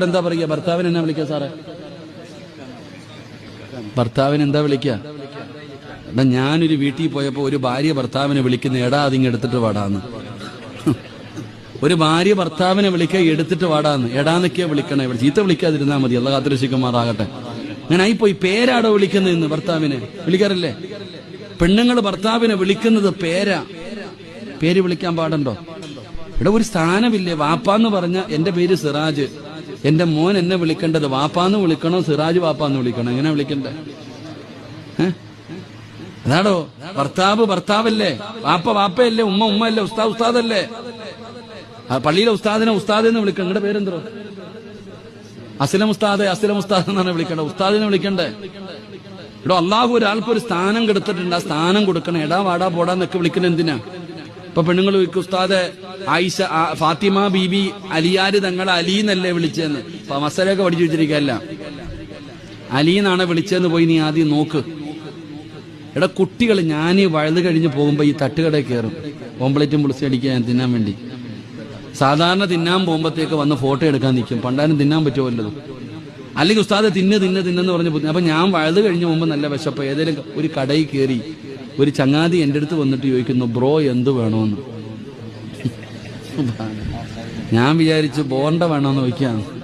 ഇവിടെ എന്താ പറയുക? ഭർത്താവിന് എന്നാ വിളിക്ക സാറേ? ഭർത്താവിന് എന്താ വിളിക്കുക? എടാ ഞാനൊരു വീട്ടിൽ പോയപ്പോ ഒരു ഭാര്യ ഭർത്താവിനെ വിളിക്കുന്ന എടാ അതിങ്ങ് എടുത്തിട്ട് വാടാന്ന്. ഒരു ഭാര്യ ഭർത്താവിനെ വിളിക്കുക എടുത്തിട്ട് വാടാന്ന്. എടാന്നൊക്കെയാ വിളിക്കണേ. ഇവിടെ ചീത്ത വിളിക്കാതിരുന്നാ മതി. അല്ല ഞാൻ അങ്ങനെ പോയി പേരാടോ വിളിക്കുന്നതെന്ന് ഭർത്താവിനെ? വിളിക്കാറില്ലേ? പെണ്ണുങ്ങൾ ഭർത്താവിനെ വിളിക്കുന്നത് പേരാ. പേര് വിളിക്കാൻ പാടുണ്ടോ? ഇവിടെ ഒരു സ്ഥാനമില്ലേ? വാപ്പാന്ന് പറഞ്ഞ എന്റെ പേര് സിറാജ്. എന്റെ മോൻ എന്നെ വിളിക്കേണ്ടത് വാപ്പാന്ന് വിളിക്കണോ സിറാജ് വാപ്പാന്ന് വിളിക്കണോ? എങ്ങനെ വിളിക്കണ്ടേ? അതാടോ ഭർത്താവ് ഭർത്താവല്ലേ? വാപ്പ വാപ്പയല്ലേ? ഉമ്മ ഉമ്മ അല്ലേ ഉസ്താദ് ഉസ്താദല്ലേ പള്ളിയിലെ ഉസ്താദിനെ ഉസ്താദ് എന്ന് വിളിക്കണം. നിങ്ങളുടെ പേരെന്തോ? അസ്ലം ഉസ്താദ് അസ്ലം ഉസ്താദ് എന്നാണ് വിളിക്കേണ്ടത്. ഉസ്താദിനെ വിളിക്കണ്ടേ? ഇവിടെ അള്ളാഹു ഒരാൾക്ക് ഒരു സ്ഥാനം കൊടുത്തിട്ടുണ്ട്. ആ സ്ഥാനം കൊടുക്കണം. എടാ വാടാ പോടാന്നൊക്കെ വിളിക്കുന്നത് എന്തിനാ? ഇപ്പൊ പെണ്ണുങ്ങൾ ചോദിക്കും ഉസ്താദ് ആയിഷ ഫാത്തിമ ബീബി അലിയാര് തങ്ങളെ അലി എന്നല്ലേ വിളിച്ചതെന്ന്. മസലൊക്കെ പഠിച്ചു വെച്ചിരിക്കല്ല അലി എന്നാണ് പോയി നീ ആദ്യം നോക്ക്. എടാ കുട്ടികൾ ഞാൻ ഈ വഴുത് കഴിഞ്ഞ് പോകുമ്പോ ഈ തട്ടുകടയിൽ കയറും. ഓംപ്ലേറ്റും പുളിച്ച് അടിക്കാൻ തിന്നാൻ വേണ്ടി. സാധാരണ തിന്നാൻ പോകുമ്പോഴത്തേക്ക് വന്ന് ഫോട്ടോ എടുക്കാൻ നിൽക്കും. പണ്ടാനും തിന്നാൻ പറ്റുമോ വല്ലതും അല്ലെങ്കിൽ ഉസ്താദ് തിന്ന് തിന്ന് തിന്നെന്ന് പറഞ്ഞ് അപ്പൊ ഞാൻ വഴുത് കഴിഞ്ഞ് പോകുമ്പോൾ നല്ല വിശപ്പ്. ഏതെങ്കിലും ഒരു കടയിൽ കയറി ഒരു ചങ്ങാതി എന്റെ അടുത്ത് വന്നിട്ട് ചോദിക്കുന്നു ബ്രോ എന്ത് വേണമെന്ന് ഞാൻ വിചാരിച്ചു ബോണ്ട വേണമെന്ന് ചോദിക്കാം